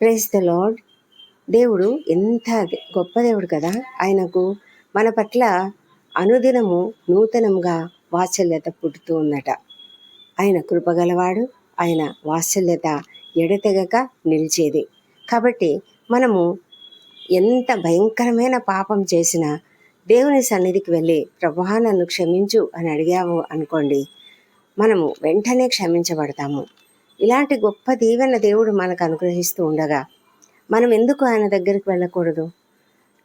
Praise the lord దేవుడు ఎంత గొప్ప దేవుడు కదా. ఆయనకు మన పట్ల అనుదినము నూతనంగా వాత్సల్యత పుట్టుతూ ఉందట ఆయన కృపగలవాడు ఆయన వాత్సల్యత ఎడతెగక నిలిచేది. కాబట్టి మనము ఎంత భయంకరమైన పాపం చేసినా దేవుని సన్నిధికి వెళ్ళి ప్రభా నన్ను క్షమించు అని అడిగాము అనుకోండి మనము వెంటనే క్షమించబడతాము. ఇలాంటి గొప్ప దీవెన దేవుడు మనకు అనుగ్రహిస్తూ ఉండగా మనం ఎందుకు ఆయన దగ్గరికి వెళ్ళకూడదు?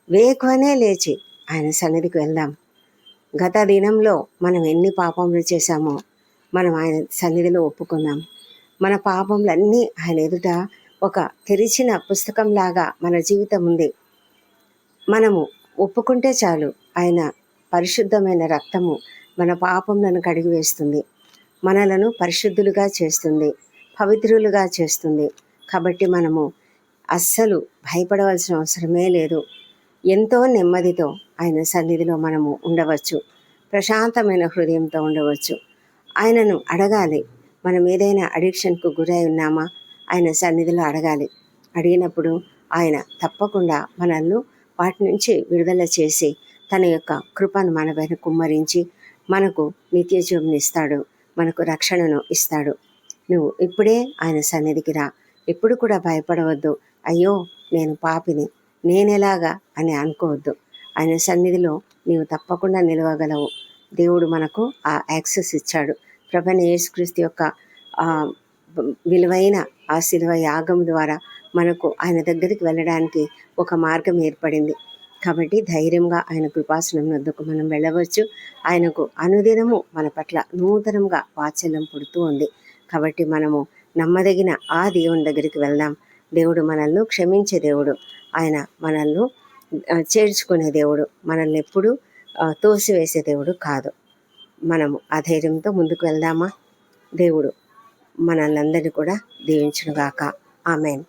వేకువనే లేచి ఆయన సన్నిధికి వెళ్దాం. గత దినంలో మనం ఎన్ని పాపములు చేశామో మనం ఆయన సన్నిధిలో ఒప్పుకున్నాం. మన పాపములన్నీ ఆయన ఎదుట ఒక తెరిచిన పుస్తకంలాగా మన జీవితం ఉంది. మనము ఒప్పుకుంటే చాలు ఆయన పరిశుద్ధమైన రక్తము మన పాపములను కడిగి వేస్తుంది మనలను పరిశుద్ధులుగా చేస్తుంది. పవిత్రులుగా చేస్తుంది. కాబట్టి మనము అస్సలు భయపడవలసిన అవసరమే లేదు. ఎంతో నెమ్మదితో ఆయన సన్నిధిలో మనము ఉండవచ్చు. ప్రశాంతమైన హృదయంతో ఉండవచ్చు. ఆయనను అడగాలి. మనం ఏదైనా అడిక్షన్కు గురై ఉన్నామా? ఆయన సన్నిధిలో అడగాలి. అడిగినప్పుడు ఆయన తప్పకుండా మనల్ని వాటి నుంచి విడుదల చేసి తన యొక్క కృపను మన పైన కుమ్మరించి మనకు నిత్య జీవనిస్తాడు మనకు రక్షణను ఇస్తాడు. నువ్వు ఇప్పుడే ఆయన సన్నిధికి రా. ఎప్పుడు కూడా భయపడవద్దు. అయ్యో నేను పాపిని. నేనెలాగా? అని అనుకోవద్దు. ఆయన సన్నిధిలో నీవు తప్పకుండా నిలవగలవు. దేవుడు మనకు ఆ యాక్సెస్ ఇచ్చాడు. ప్రభని యేసుక్రీస్తు యొక్క విలువైన ఆ శిలువ యాగం ద్వారా మనకు ఆయన దగ్గరికి వెళ్ళడానికి ఒక మార్గం ఏర్పడింది. కాబట్టి ధైర్యంగా ఆయన కృపాసనం వద్దకు మనం వెళ్ళవచ్చు. ఆయనకు అనుదినము మన పట్ల నూతనంగా వాత్సల్యం పుడుతూ ఉంది. కాబట్టి మనము నమ్మదగిన ఆ దేవుని దగ్గరికి వెళ్దాం. దేవుడు మనల్ని క్షమించే దేవుడు. ఆయన మనల్ని చేర్చుకునే దేవుడు. మనల్ని ఎప్పుడు తోసివేసే దేవుడు కాదు. మనము ఆ ధైర్యంతో ముందుకు వెళ్దామా? దేవుడు మనల్ని అందరినీ కూడా దీవించునుగాక. ఆమెన్.